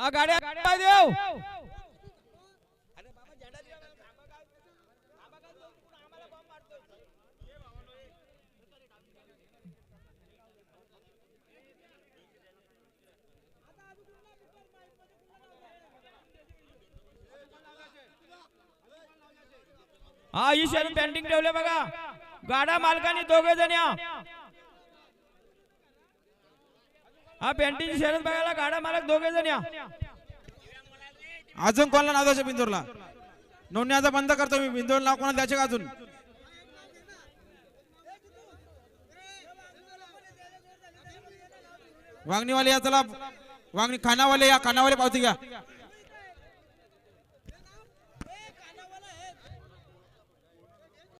हा गाड्या गाड्या देव. हा ईश्वर पेंटिंग ठेवले बघा. गाडा मालकाने दोघे जण या हा पेंटिंग शरद बघायला गाडा मालक दोघे जण या. अजून कोणाला नाव द्यायचं बिंदूरला? नोंदणी आता बंद करतो मी. बिंदूर नाव कोणाला द्यायचे का अजून? वागणीवाले या चला. वांगणी खानावाले या खानावाले पावती घ्या.